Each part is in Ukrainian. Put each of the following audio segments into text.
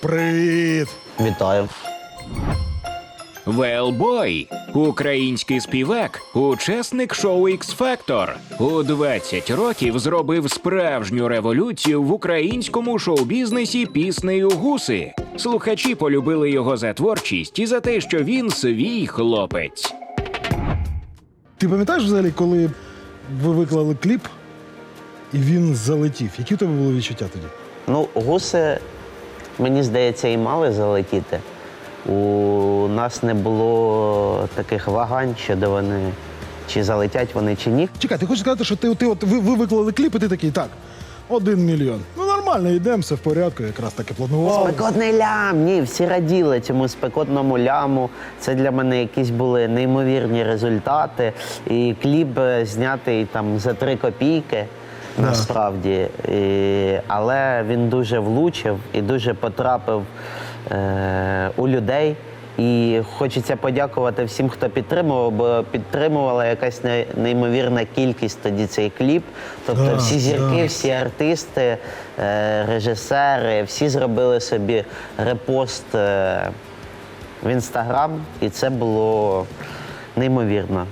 Привіт! Вітаю. Велбой український співак, учасник шоу x Factor. У 20 років зробив справжню революцію в українському шоу-бізнесі піснею Гуси. Слухачі полюбили його за творчість і за те, що він свій хлопець. Ти пам'ятаєш взагалі, коли ви виклали кліп і він залетів? Які в тебе були відчуття тоді? Ну, гуси, мені здається, і мали залетіти. У нас не було таких вагань, щодо вони чи залетять вони, чи ні. Чекай, ти хочеш сказати, що ти, ти от ви, ви виклали кліп, і ти такий, так, один мільйон. Ну нормально, йдемо, все в порядку, якраз так і планували. Спекотний лям. Ні, всі раділи цьому спекотному ляму. Це для мене якісь були неймовірні результати. І кліп е, знятий там за три копійки. Насправді, І- але він дуже влучив і дуже потрапив е, у людей. І хочеться подякувати всім, хто підтримував, бо підтримувала якась неймовірна кількість тоді цей кліп. Тобто Да, всі зірки, да. всі артисти, е, режисери, всі зробили собі репост е, в інстаграм, і це було неймовірно.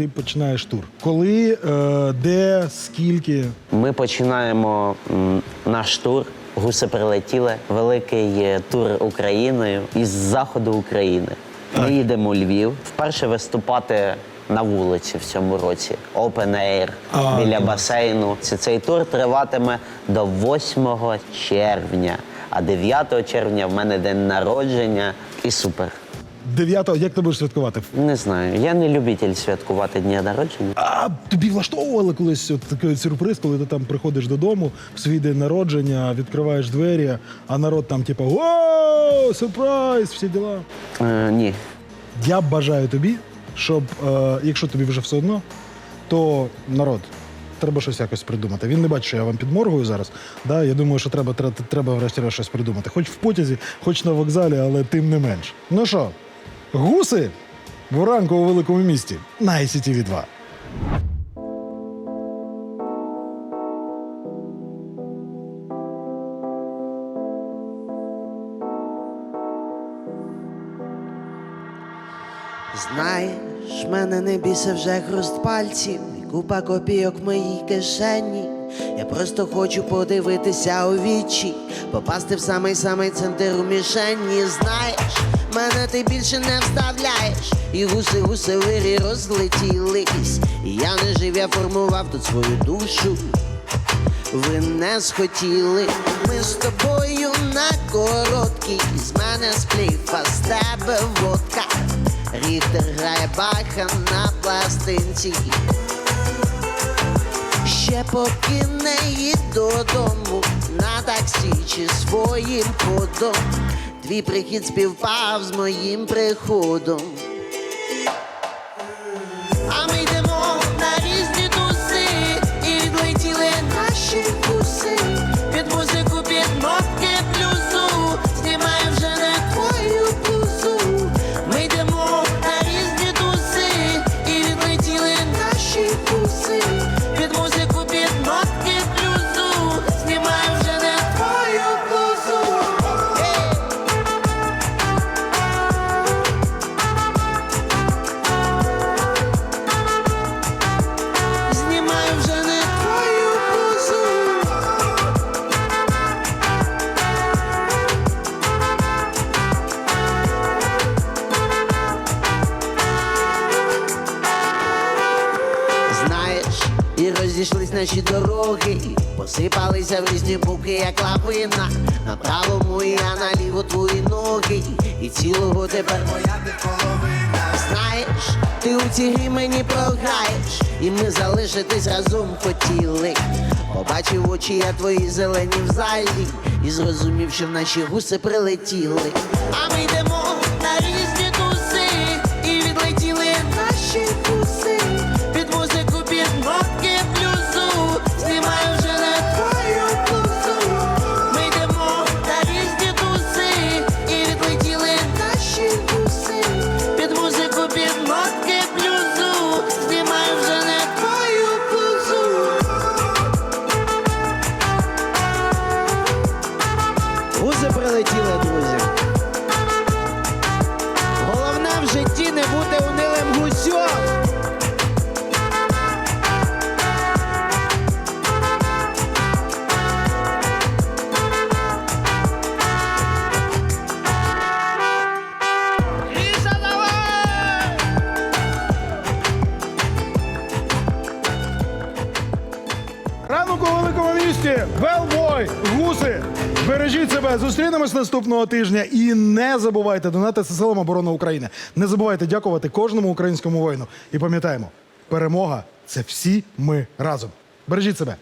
Ти починаєш тур. Коли, е, де, скільки? Ми починаємо м, наш тур. Гуси прилетіли. Великий тур Україною із заходу України. Ми їдемо у Львів. Вперше виступати на вулиці в цьому році. Open Air А, біля клас. басейну. Ці- Цей тур триватиме до 8 червня. А 9 червня в мене день народження і супер. 9 як ти будеш святкувати? Не знаю. Я не любитель святкувати дні народження. А тобі влаштовували колись от такий сюрприз, коли ти там приходиш додому в свій день народження, відкриваєш двері, а народ там, типу, о, сюрприз, всі діла. Е, ні. Я бажаю тобі, щоб, е, якщо тобі вже все одно, то народ. Треба щось якось придумати. Він не бачить, що я вам підморгую зараз. Да? Я думаю, що треба, треба, треба врешті щось придумати. Хоч в потязі, хоч на вокзалі, але тим не менш. Ну що, гуси в ранку у великому місті на ICTV 2. Знаєш, мене не бісить вже хруст пальців купа копійок в моїй кишені. Я просто хочу подивитися у вічі, попасти в самий самий центр у мішені. Знаєш, мене ти більше не вставляєш. І гуси, гуси вирі розлетілись. І я не жив, я формував тут свою душу. Ви не схотіли, ми з тобою на короткій. З мене сплів, а з тебе водка. Ріхтер грає баха на пластинці. Ще поки не їду додому на таксі чи своїм ходом. Твій прихід співпав з моїм приходом. Розійшлись наші дороги, посипалися в різні боки, як лавина. На правому я наліво твої ноги, і цілого тепер моя половина. Знаєш, ти у цій грі мені програєш, і ми залишитись разом хотіли. Побачив очі я твої зелені в залі, і зрозумів, що наші гуси прилетіли. А ми йдемо на різні туси, полетіли, друзі. Головне в житті не бути унилим гусьом. Ранок у великому місті! Велбо! Велбой, гуси. Бережіть себе. Зустрінемось наступного тижня. І не забувайте донати силам оборони України. Не забувайте дякувати кожному українському воїну. І пам'ятаємо, перемога це всі ми разом. Бережіть себе.